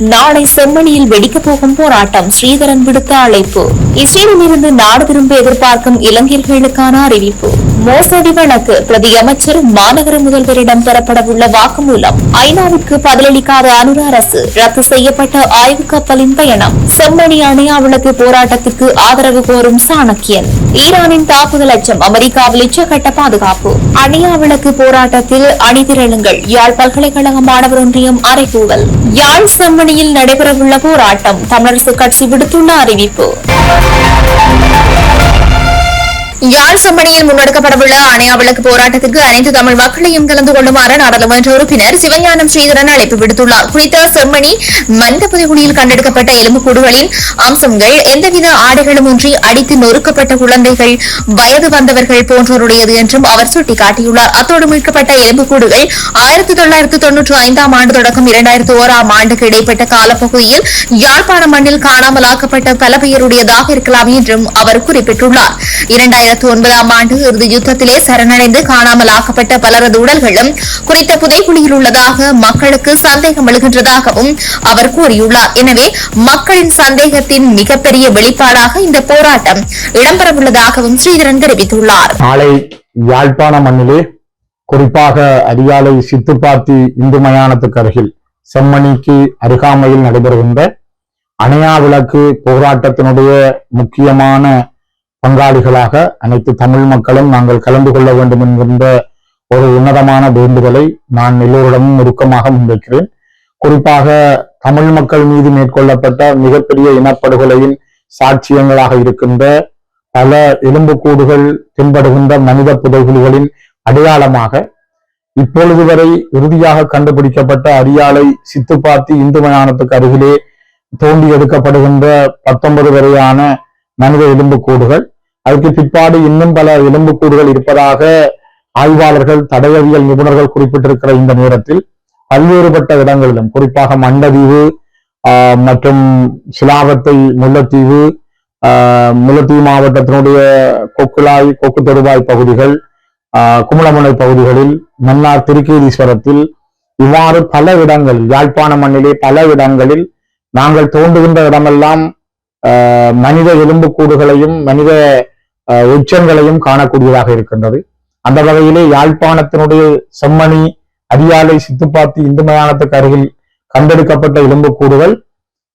நாளை செம்மணியில் வெடிக்கப் போகும் போராட்டம் ஸ்ரீதரன் விடுத்த அழைப்பு. இஸ்ரேலிலிருந்து நாடு திரும்ப எதிர்பார்க்கும் இளைஞர்களுக்கான அறிவிப்பு. மோசடி வழக்கு பிரதி அமைச்சர் மாநகர முதல்வரிடம் பெறப்படவுள்ள வாக்குமூலம் ஐநாவிற்கு பதிலளிக்காத அனுர அரசு. ரத்து செய்யப்பட்ட ஆய்வு கப்பலின் பயணம் செம்மணி அணையா விளக்கு போராட்டத்திற்கு ஆதரவு கோரும் சாணக்கியன். ஈரானின் தாக்குதல் அச்சம் அமெரிக்காவில் உச்சகட்ட பாதுகாப்பு. அணையா விளக்கு போராட்டத்தில் அணிதிரளுங்கள். யாழ் பல்கலைக்கழக மாணவர் ஒன்றியம் அறைகூவல் யாழ் செம்மணியில் நடைபெறவுள்ள போராட்டம் தமிழரசு கட்சி விடுத்துள்ள அறிவிப்பு. யாழ் முன்னெடுக்கப்படவுள்ள அணையா விளக்கு போராட்டத்திற்கு அனைத்து தமிழ் மக்களையும் கலந்து கொள்ளுமாறு நாடாளுமன்ற உறுப்பினர் சிவஞானம் ஸ்ரீதரன் அழைப்பு விடுத்துள்ளார். குறித்த செம்மணி மனித புதைகுழியில் கண்டெடுக்கப்பட்ட எலும்புக்கூடுகளின் அம்சங்கள் எந்தவித ஆடைகளும் இன்றி அடித்து நொறுக்கப்பட்ட குழந்தைகள் வயது வந்தவர்கள் போன்றோருடையது என்றும் அவர் சுட்டிக்காட்டியுள்ளார். அத்தோடு மீட்கப்பட்ட எலும்புக்கூடுகள் ஆயிரத்தி தொள்ளாயிரத்து தொன்னூற்றி ஐந்தாம் ஆண்டு தொடக்கம் இரண்டாயிரத்து ஓராம் ஆண்டுக்கு இடைப்பட்ட காலப்பகுதியில் யாழ்ப்பாண மண்ணில் காணாமலாக்கப்பட்ட பல பெயருடையதாக இருக்கலாம் என்றும் அவர் குறிப்பிட்டுள்ளார். இரண்டாயிரத்து ஒன்பதாம் ஆண்டு இறுதி யுத்தத்திலே சரணடைந்து காணாமல் ஆக்கப்பட்ட பலரது உடல்களும் குறித்த புதைக்குழியில் உள்ளதாக மக்களுக்கு சந்தேகம் எழுகின்றதாகவும் அவர் கூறியுள்ளார். எனவே மக்களின் சந்தேகத்தின் மிகப்பெரிய வெளிப்பாடாக இந்த போராட்டம் இடம்பெறவுள்ளதாகவும் ஸ்ரீதரன் தெரிவித்துள்ளார். நாளை யாழ்ப்பாண மண்ணிலே குறிப்பாக அரியாலை சித்துப்பாத்தி இந்து மயானத்துக்கு அருகில் செம்மணிக்கு அருகாமையில் நடைபெறுகின்ற அணையா விளக்கு போராட்டத்தினுடைய முக்கியமான பங்காளிகளாக அனைத்து தமிழ் மக்களும் நாங்கள் கலந்து கொள்ள வேண்டும் என்கின்ற ஒரு உன்னதமான வேண்டுதலை நான் எல்லோரிடமும் நெருக்கமாக முன்வைக்கிறேன். குறிப்பாக தமிழ் மக்கள் மீது மேற்கொள்ளப்பட்ட மிகப்பெரிய இனப்படுகொலையின் சாட்சியங்களாக இருக்கின்ற பல எலும்புக்கூடுகள் தென்படுகின்ற மனித புதைகுழிகளின் அடையாளமாக இப்பொழுது வரை இறுதியாக கண்டுபிடிக்கப்பட்ட அரியாலை சித்துப்பாத்தி இந்து மயானத்துக்கு அருகிலே தோண்டி எடுக்கப்படுகின்ற பத்தொன்பது வரையான மனித எலும்புக்கூடுகள். அதுக்கு பிற்பாடு இன்னும் பல எலும்புக்கூடுகள் இருப்பதாக ஆய்வாளர்கள் தடயவியல் நிபுணர்கள் குறிப்பிட்டிருக்கிற இந்த நேரத்தில் பல்வேறுபட்ட இடங்களிலும் குறிப்பாக மண்டதீவு ஆஹ், மற்றும் சிலாவத்தை முல்லைத்தீவு ஆஹ், முல்லைத்தீவு மாவட்டத்தினுடைய கொக்குலாய் கொக்கு தொடுவாய் பகுதிகள் ஆஹ், குமுளமுனை பகுதிகளில் மன்னார் திருக்கேதீஸ்வரத்தில் இவ்வாறு பல இடங்களில் யாழ்ப்பாண மண்ணிலே பல இடங்களில் நாங்கள் தோன்றுகின்ற இடமெல்லாம் ஆஹ், மனித எலும்புக்கூடுகளையும் மனித உச்சங்களையும் எச்சங்களையும் காணக்கூடியதாக இருக்கின்றது. அந்த வகையிலே யாழ்ப்பாணத்தினுடைய செம்மணி அரியாலை சித்துப்பாத்தி இந்து மயானத்துக்கு அருகில் கண்டெடுக்கப்பட்ட எலும்புக்கூடுகள்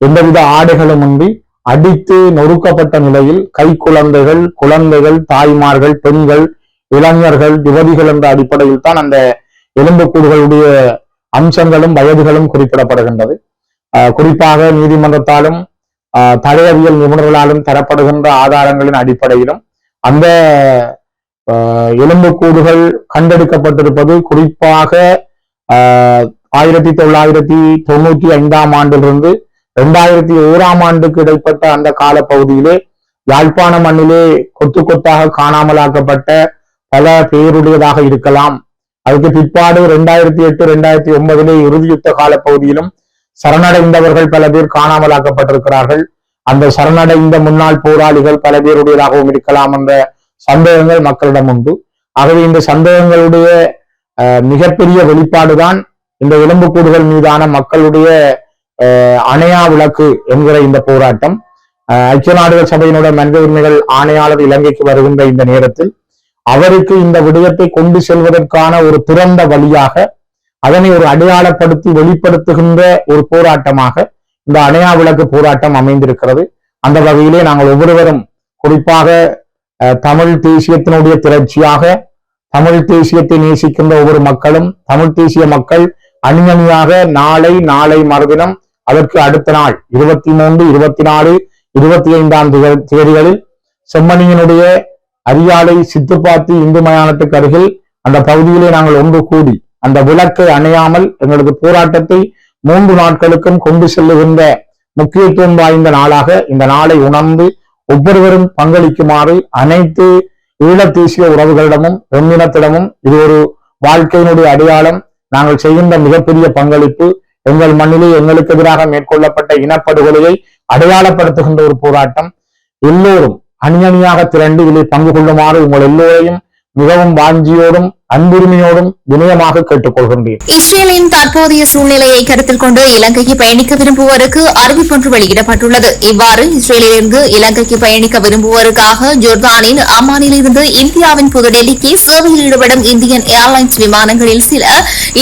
எந்தவித ஆடைகளுமின்றி அடித்து நொறுக்கப்பட்ட நிலையில் கை குழந்தைகள் குழந்தைகள் தாய்மார்கள் பெண்கள் இளைஞர்கள் யுவதிகள் என்ற அடிப்படையில் தான் அந்த எலும்புக்கூடுகளுடைய அம்சங்களும் வயதுகளும் குறிப்பிடப்படுகின்றது. ஆஹ் குறிப்பாக நீதிமன்றத்தாலும் ஆஹ் நிபுணர்களாலும் தரப்படுகின்ற ஆதாரங்களின் அடிப்படையிலும் அந்த ஆஹ் எலும்புக்கூடுகள் கண்டெடுக்கப்பட்டிருப்பது குறிப்பாக ஆஹ் ஆயிரத்தி தொள்ளாயிரத்தி தொண்ணூற்றி ஐந்தாம் ஆண்டிலிருந்து இரண்டாயிரத்தி ஓராம் ஆண்டுக்கு இடைப்பட்ட அந்த காலப்பகுதியிலே யாழ்ப்பாண மண்ணிலே கொத்து கொத்தாக காணாமலாக்கப்பட்ட பல பேருடையதாக இருக்கலாம். அதுக்கு பிற்பாடு ரெண்டாயிரத்தி எட்டு ரெண்டாயிரத்தி ஒன்பதிலே இறுதியுத்த கால காலப்பகுதியிலும் சரணடைந்தவர்கள் பல பேர் காணாமலாக்கப்பட்டிருக்கிறார்கள். அந்த சரணடைந்த முன்னாள் போராளிகள் பல பேருடையதாகவும் இருக்கலாம் என்ற சந்தேகங்கள் மக்களிடம் உண்டு. ஆகவே இந்த சந்தேகங்களுடைய அஹ், மிகப்பெரிய வெளிப்பாடுதான் இந்த எலும்புக்கூடுகள் மீதான மக்களுடைய அஹ், அணையா விளக்கு என்கிற இந்த போராட்டம். அஹ், ஐக்கிய நாடுகள் சபையினுடைய மனித உரிமைகள் ஆணையாளர் இலங்கைக்கு வருகின்ற இந்த நேரத்தில் அவருக்கு இந்த விடயத்தை கொண்டு செல்வதற்கான ஒரு திறந்த வழியாக அதனை ஒரு அடையாளப்படுத்தி வெளிப்படுத்துகின்ற ஒரு போராட்டமாக இந்த அணையா விளக்கு போராட்டம் அமைந்திருக்கிறது. அந்த வகையிலே நாங்கள் ஒவ்வொருவரும் குறிப்பாக தமிழ் தேசியத்தினுடைய திரட்சியாக தமிழ் தேசியத்தை நேசிக்கின்ற ஒவ்வொரு மக்களும் தமிழ் தேசிய மக்கள் அணியணியாக நாளை நாளை மறுதினம் அதற்கு அடுத்த நாள் இருபத்தி மூன்று இருபத்தி நாலு இருபத்தி ஐந்தாம் திக- தேதிகளில் செம்மணியினுடைய அரியாலை சித்துப்பாத்தி இந்து மயானத்துக்கு அருகில் அந்த பகுதியிலே நாங்கள் ஒன்று கூடி அந்த விளக்கை அணையாமல் எங்களது போராட்டத்தை மூன்று நாட்களுக்கும் கொண்டு செல்லுகின்ற முக்கியத்துவம் வாய்ந்த நாளாக இந்த நாளை உணர்ந்து ஒவ்வொருவரும் பங்களிக்குமாறு அனைத்து ஈழத்தேசிய உறவுகளிடமும் எம்மினத்திடமும் இது ஒரு வாழ்க்கையினுடைய அடையாளம். நாங்கள் செய்கின்ற மிகப்பெரிய பங்களிப்பு எங்கள் மண்ணிலே எங்களுக்கு எதிராக மேற்கொள்ளப்பட்ட இனப்படுகொலையை அடையாளப்படுத்துகின்ற ஒரு போராட்டம். எல்லோரும் அணி அணியாக திரண்டு இதில் பங்கு கொள்ளுமாறு உங்கள் எல்லோரையும் மிகவும் வாஞ்சியோடும் அன்புரிமையோடும் வினயமாக கேட்டுக்கொள்கின்றேன். இஸ்ரேலின் தற்போதைய சூழ்நிலையை கருத்தில் கொண்டு இலங்கைக்கு பயணிக்க விரும்புவோருக்கு அறிவிப்பொன்று வெளியிடப்பட்டுள்ளது. இவ்வாறு இஸ்ரேலிலிருந்து இலங்கைக்கு பயணிக்க விரும்புவோருக்காக ஜோர்தானின் அம்மானிலிருந்து இந்தியாவின் புதுடெல்லிக்கு சேவையில் ஈடுபடும் இந்தியன் ஏர்லைன்ஸ் விமானங்களில் சில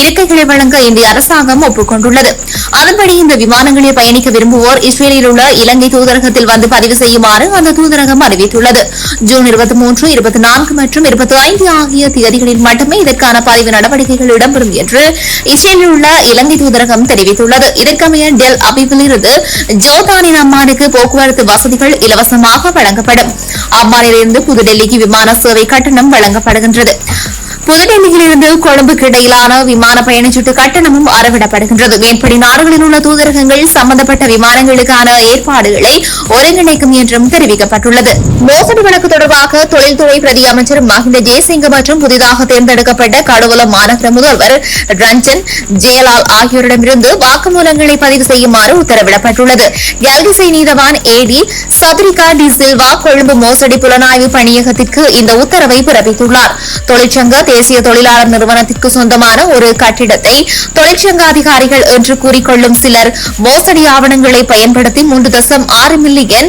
இருக்கைகளை வழங்க இந்திய அரசாங்கம் ஒப்புக்கொண்டுள்ளது. அதன்படி இந்த விமானங்களில் பயணிக்க விரும்புவோர் இஸ்ரேலில் உள்ள இலங்கை தூதரகத்தில் வந்து பதிவு செய்யுமாறு அந்த தூதரகம் அறிவித்துள்ளது. ஜூன் இருபத்தி மூன்று இருபத்தி நான்கு மற்றும் இருபத்தி ஐந்து ஆகிய தேதிகளில் மட்டும் இதற்கான பதிவு நடவடிக்கைகள் இடம்பெறும் என்று இஸ்ரேலில் உள்ள இலங்கை தூதரகம் தெரிவித்துள்ளது. இதற்கமைய டெல் அபிவில் இருந்து ஜோர்தானின் அம்மானுக்கு போக்குவரத்து வசதிகள் இலவசமாக வழங்கப்படும். அம்மானிலிருந்து புதுடெல்லிக்கு விமான சேவை கட்டணம் வழங்கப்படுகின்றது. புதுடெல்லியிலிருந்து கொழும்புக்கு இடையிலான விமான பயணச்சீட்டு கட்டணமும் அறவிடப்படுகின்றது. மேற்படி நாடுகளில் உள்ள தூதரகங்கள் சம்பந்தப்பட்ட விமானங்களுக்கான ஏற்பாடுகளை ஒருங்கிணைக்கும் என்றும் தெரிவிக்கப்பட்டுள்ளது. மோசடி வழக்கு தொடர்பாக தொழில்துறை பிரதி அமைச்சர் மஹிந்த ஜெயசிங்க மற்றும் புதிதாக தேர்ந்தெடுக்கப்பட்ட கடவுளம் மாநகர முதல்வர் ரஞ்சன் ஜெயலால் ஆகியோரிடமிருந்து வாக்குமூலங்களை பதிவு செய்யுமாறு உத்தரவிடப்பட்டுள்ளது. கல்கிசை நீதவான் ஏடி சதுரிகா டி சில்வா கொழும்பு மோசடி புலனாய்வு பணியகத்திற்கு இந்த உத்தரவை பிறப்பித்துள்ளார். தொழிற்சங்க தேசிய தொழிலாளர் நிறுவனத்திற்கு சொந்தமான ஒரு கட்டிடத்தை தொழிற்சங்க அதிகாரிகள் என்று கூறிக்கொள்ளும் சிலர் மோசடி ஆவணங்களை பயன்படுத்தி மூன்று தசம் ஆறு மில்லியன்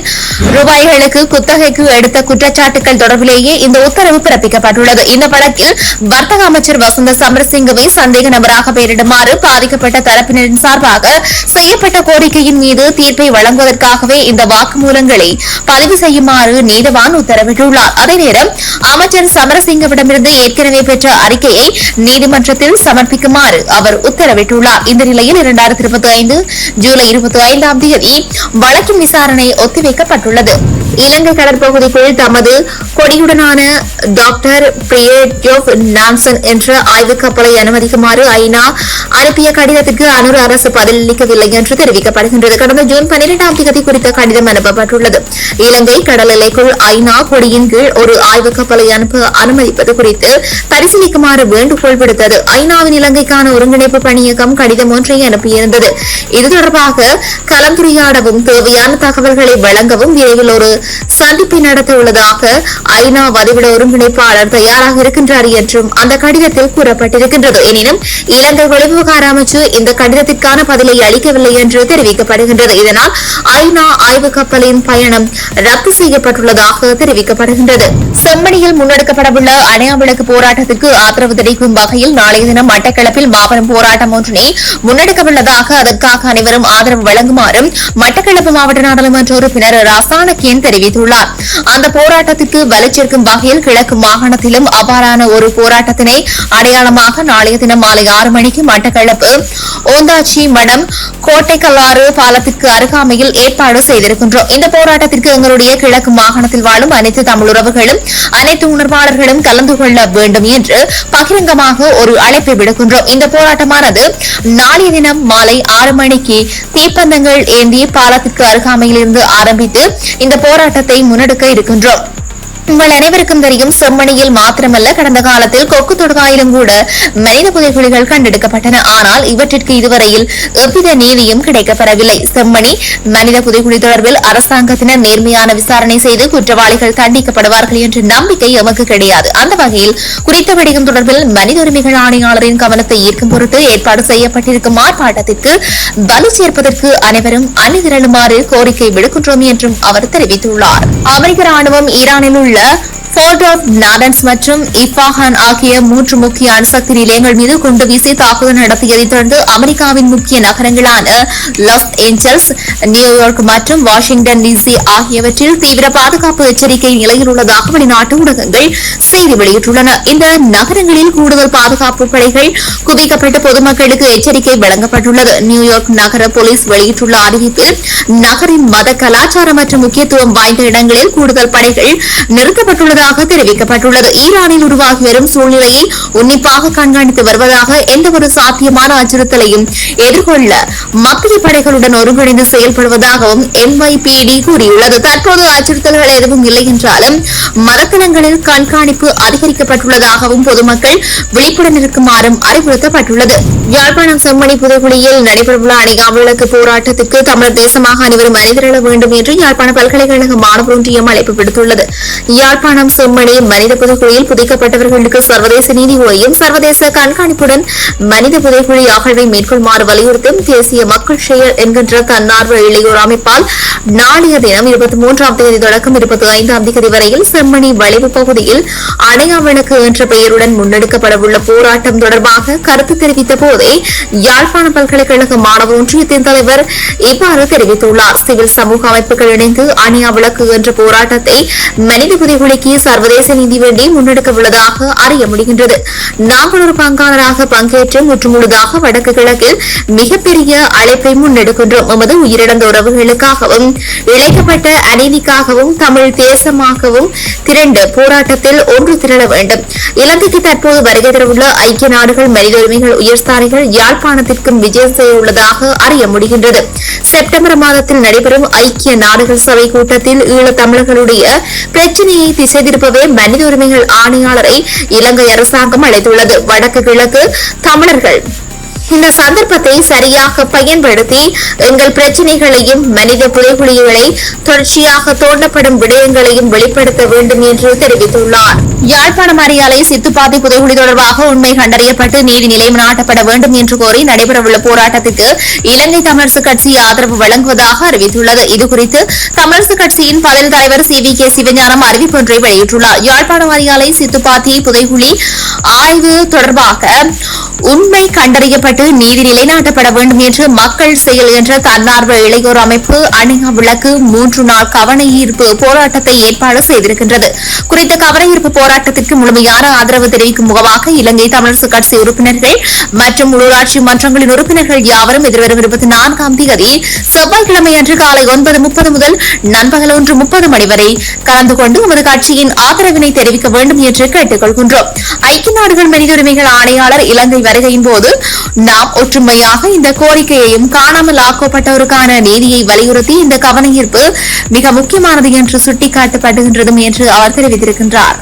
ரூபாய்களுக்கு குத்தகைக்கு எடுத்த குற்றச்சாட்டுகள் தொடர்பிலேயே இந்த உத்தரவு பிறப்பிக்கப்பட்டுள்ளது. இந்த வழக்கில் வர்த்தக அமைச்சர் வசந்த சமரசிங்கவை சந்தேக நபராக பெயரிடுமாறு பாதிக்கப்பட்ட தரப்பினரின் சார்பாக செய்யப்பட்ட கோரிக்கையின் மீது தீர்ப்பை வழங்குவதற்காகவே இந்த வாக்குமூலங்களை பதிவு செய்யுமாறு நீதவான் உத்தரவிட்டுள்ளார். அதே நேரம் அமைச்சர் சமரசிங்கவிடமிருந்து ஏற்கனவே பெற்ற அறிக்கையை நீதிமன்றத்தில் சமர்ப்பிக்குமாறு அவர் உத்தரவிட்டுள்ளார். இந்த நிலையில் இரண்டாயிரத்தி இருபத்தி ஐந்து ஜூலை இருபத்தி ஐந்தாம் தேதி வழக்கின் விசாரணை ஒத்திவைக்கப்பட்டுள்ளது. இலங்கை கடற்பகுதிக்குள் தமது கொடியுடனான டாக்டர் பிரியட்யோப் நான்சன் என்ற ஆய்வுக் கப்பலை அனுமதிக்குமாறு ஐநா அனுப்பிய கடிதத்துக்கு அனுர் அரசு பதிலளிக்கவில்லை என்று தெரிவிக்கப்படுகின்றது. கடந்த ஜூன் பன்னிரெண்டாம் தேதி குறித்த கடிதம் அனுப்பப்பட்டுள்ளது. இலங்கை கடல் எல்லைக்குள் ஐநா கொடியின் கீழ் ஒரு ஆய்வுக் கப்பலை அனுப்ப அனுமதிப்பது குறித்து பரிசீலிக்குமாறு வேண்டுகோள் விடுத்தது. ஐநாவின் இலங்கைக்கான ஒருங்கிணைப்பு பணியகம் கடிதம் ஒன்றை அனுப்பியிருந்தது. இது தொடர்பாக கலந்துரையாடவும் தேவையான தகவல்களை வழங்கவும் விரைவில் ஒரு சந்திப்பை நடத்த உள்ளதாக ஐநா வதிவிட ஒருங்கிணைப்பாளர் தயாராக இருக்கின்றார் என்றும் அந்த கடிதத்தில் கூறப்பட்டிருக்கின்றது. எனினும் இலங்கை வெளிவிவகார அமைச்சு இந்த கடிதத்திற்கான பதிலை அளிக்கவில்லை என்று தெரிவிக்கப்படுகின்றது. இதனால் ஐநா ஆய்வு கப்பலின் பயணம் ரத்து செய்யப்பட்டுள்ளதாக தெரிவிக்கப்படுகின்றது. செம்மணியில் முன்னெடுக்கப்படவுள்ள அணையாவிளக்கு போராட்டத்திற்கு ஆதரவு தெரிவிக்கும் வகையில் நாளைய தினம் மட்டக்களப்பில் மாபெரும் போராட்டம் ஒன்றினை முன்னெடுக்கவுள்ளதாக அதற்காக அனைவரும் ஆதரவு வழங்குமாறும் மட்டக்களப்பு மாவட்ட நாடாளுமன்ற உறுப்பினர் ராசானக்கியன் தெரிவித்துள்ளார். அந்த போராட்டத்திற்கு வலுச்சேர்க்கும் வகையில் கிழக்கு மாகாணத்திலும் அபாரான ஒரு போராட்டத்தினை அடையாளமாக நாளைய தினம் மாலை ஆறு மணிக்கு மட்டக்களப்பு ஓந்தாச்சி மடம் கோட்டைக்கல்லாறு பாலத்திற்கு அருகாமையில் ஏற்பாடு செய்திருக்கின்றோம். இந்த போராட்டத்திற்கு எங்களுடைய கிழக்கு மாகாணத்தில் வாழும் அனைத்து தமிழுறவுகளும் அனைத்து உணர்வாளர்களும் கலந்து கொள்ள வேண்டும் என்று பகிரங்கமாக ஒரு அழைப்பை விடுக்கின்றோம். இந்த போராட்டமானது நாளைய தினம் மாலை ஆறு மணிக்கு தீப்பந்தங்கள் ஏந்தி பாலத்திற்கு அருகாமையில் இருந்து ஆரம்பித்து இந்த போராட்டத்தை முன்னெடுக்க இருக்கின்றோம். உங்கள் அனைவருக்கும் தெரியும் செம்மணியில் மாத்திரமல்ல கடந்த காலத்தில் கொக்கு தொடுகாயிலும் கூட மனித புதைகுழிகள் கண்டெடுக்கப்பட்டன. ஆனால் இவற்றிற்கு இதுவரையில் எவ்வித நீதியும் கிடைக்கப்பெறவில்லை. செம்மணி மனித புதைகுழி தொடர்பில் அரசாங்கத்தினர் நேர்மையான விசாரணை செய்து குற்றவாளிகள் தண்டிக்கப்படுவார்கள் என்ற நம்பிக்கை எமக்கு கிடையாது. அந்த வகையில் குறித்த விடயம் தொடர்பில் மனித உரிமைகள் ஆணையாளரின் கவனத்தை ஈர்க்கும் பொருட்டு ஏற்பாடு செய்யப்பட்டிருக்கும் ஆர்ப்பாட்டத்திற்கு வலு சேர்ப்பதற்கு அனைவரும் அணிதிரளுமாறு கோரிக்கை விடுக்கின்றோம் என்றும் அவர் தெரிவித்துள்ளார். அமெரிக்க ராணுவம் ஈரானில் உள்ள 人 போர்ட் ஆஃப் நாடன்ஸ் மற்றும் இஃபாஹான் ஆகிய மூன்று முக்கிய அணுசக்தி நிலையங்கள் மீது குண்டு வீசி தாக்குதல் நடத்தியதைத் தொடர்ந்து அமெரிக்காவின் முக்கிய நகரங்களான லாஸ் ஏஞ்சல்ஸ் நியூயார்க் மற்றும் வாஷிங்டன் டிசி ஆகியவற்றில் தீவிர பாதுகாப்பு எச்சரிக்கை நிலையில் உள்ளதாக வெளிநாட்டு ஊடகங்கள் செய்தி வெளியிட்டுள்ளன. இந்த நகரங்களில் கூடுதல் பாதுகாப்பு படைகள் குவிக்கப்பட்டு பொதுமக்களுக்கு எச்சரிக்கை வழங்கப்பட்டுள்ளது. நியூயார்க் நகர போலீஸ் வெளியிட்டுள்ள அறிவிப்பில் நகரின் மத கலாச்சாரம் மற்றும் முக்கியத்துவம் வாய்ந்த இடங்களில் கூடுதல் படைகள் நிறுத்தப்பட்டுள்ளதாக தெரிவிக்கப்பட்டுள்ளது. ஈரானில் உருவாகி வரும் சூழ்நிலையை உன்னிப்பாக கண்காணித்து வருவதாக எந்தவொரு சாத்தியமான அச்சுறுத்தலையும் எதிர்கொள்ள மத்திய படைகளுடன் ஒருங்கிணைந்து செயல்படுவதாகவும் எம்ஐபிடி கூறியுள்ளது. தற்போது அச்சுறுத்தல்கள் எதுவும் இல்லை என்றாலும் மதத்தலங்களில் கண்காணிப்பு அதிகரிக்கப்பட்டுள்ளதாகவும் பொதுமக்கள் விழிப்புடன் இருக்குமாறும் அறிவுறுத்தப்பட்டுள்ளது. யாழ்ப்பாணம் செம்மணி புதுக்குடியில் நடைபெறவுள்ள அணிகாவிளக்கு போராட்டத்திற்கு தமிழர் தேசமாக அனைவரும் அணிதிரள வேண்டும் என்று யாழ்ப்பாண பல்கலைக்கழக மாணவர் ஒன்றியம் அழைப்பு விடுத்துள்ளது. யாழ்ப்பாணம் செம்மணி மனித புதைக்குழியில் புதைக்கப்பட்டவர்களுக்கு சர்வதேச நீதி கோரியும் சர்வதேச கண்காணிப்புடன் மனித புதைக்குழி அகழ்வை மேற்கொள்ளுமாறு வலியுறுத்தும் தேசிய மக்கள் செயல் என்கின்ற தன்னார்வ இளையோர் அமைப்பால் நாளைய தினம் இருபத்தி மூன்றாம் தேதி தொடக்கம் இருபத்தி ஐந்தாம் தேதி வரையில் செம்மணி வளைவு பகுதியில் அணையாவிளக்கு என்ற பெயருடன் முன்னெடுக்கப்படவுள்ள போராட்டம் தொடர்பாக கருத்து தெரிவித்த போதே யாழ்ப்பாண பல்கலைக்கழக மாணவ ஒன்றியத்தின் தலைவர் இவ்வாறு தெரிவித்துள்ளார். சிவில் சமூக அமைப்புகள் இணைந்து அணையா விளக்கு என்ற போராட்டத்தை மனித புதைகுலிக்கு சர்வதேச நீதி வேண்டி முன்னெடுக்க உள்ளதாக அறிய முடிகின்றது. நாங்கள் ஒரு பங்காளராக பங்கேற்று முற்றுமுழுதாக வடக்கு கிழக்கில் மிகப்பெரிய அழைப்பை முன்னெடுக்கின்றோம். எமது உயிரிழந்த உறவுகளுக்காகவும் இழைக்கப்பட்ட அநீதிக்காகவும் தமிழ் தேசமாகவும் திரண்டு போராட்டத்தில் ஒன்று திரள வேண்டும். இலங்கைக்கு தற்போது வருகை தரவுள்ள ஐக்கிய நாடுகள் மனித உரிமைகள் உயர்ஸ்தானிகள் யாழ்ப்பாணத்திற்கும் விஜயம் செய்ய உள்ளதாக அறிய முடிகின்றது. செப்டம்பர் மாதத்தில் நடைபெறும் ஐக்கிய நாடுகள் சபை கூட்டத்தில் ஈழத் தமிழர்களுடைய பிரச்சினையை திசை திருப்பவே மனித உரிமைகள் ஆணையாளரை இலங்கை அரசாங்கம் அழைத்துள்ளது. வடக்கு கிழக்கு தமிழர்கள் இந்த சந்தர்ப்பத்தை சரியாக பயன்படுத்தி எங்கள் பிரச்சனைகளையும் மனித புதைகுழிகளை தொடர்ச்சியாக தோண்டப்படும் விடயங்களையும் வெளிப்படுத்த வேண்டும் என்று தெரிவித்துள்ளார். யாழ்ப்பாணம் அரியாலை சித்துப்பாத்தி புதைகுழி தொடர்பாக உண்மை கண்டறியப்பட்டு நீதி நிலையம் நாட்டப்பட வேண்டும் என்று கோரி நடைபெறவுள்ள போராட்டத்துக்கு இலங்கை தமிழரசு கட்சி ஆதரவு வழங்குவதாக அறிவித்துள்ளது. இதுகுறித்து தமிழரசு கட்சியின் பதில் தலைவர் சி வி கே சிவஞானம் அறிவிப்பு ஒன்றை வெளியிட்டுள்ளார். யாழ்ப்பாணம் அரியாலை சித்துப்பாத்தி புதைகுழி ஆய்வு தொடர்பாக உண்மை கண்டறியப்பட்டு நீதி நிலைநாட்டப்பட வேண்டும் என்று மக்கள் செயல் என்ற தன்னார்வ இளையோர் அமைப்பு அணியா விளக்கு மூன்று நாள் கவன ஈர்ப்பு போராட்டத்தை ஏற்பாடு செய்திருக்கின்றது. குறித்த கவன ஈர்ப்பு போராட்டத்திற்கு முழுமையான ஆதரவு தெரிவிக்கும் முகமாக இலங்கை தமிழரசு கட்சி உறுப்பினர்கள் மற்றும் உள்ளூராட்சி மன்றங்களின் உறுப்பினர்கள் யாவரும் எதிர்வரும் இருபத்தி நான்காம் தேதி செவ்வாய்க்கிழமை அன்று காலை ஒன்பது முப்பது முதல் நண்பகல் ஒன்று முப்பது மணி வரை கலந்து கொண்டு உமது கட்சியின் ஆதரவினை தெரிவிக்க வேண்டும் என்று கேட்டுக் கொள்கின்றோம் ஐக்கிய நாடுகள் மனித உரிமைகள் ஆணையாளர் இலங்கை வருகையின் போது நாம் ஒற்றுமையாக இந்த கோரிக்கையையும் காணாமல் ஆக்கப்பட்டோருக்கான நீதியை வலியுறுத்தி இந்த கவனஈர்ப்பு மிக முக்கியமானது என்று சுட்டிக்காட்டப்படுகின்றதும் என்று அவர் தெரிவித்திருக்கின்றார்.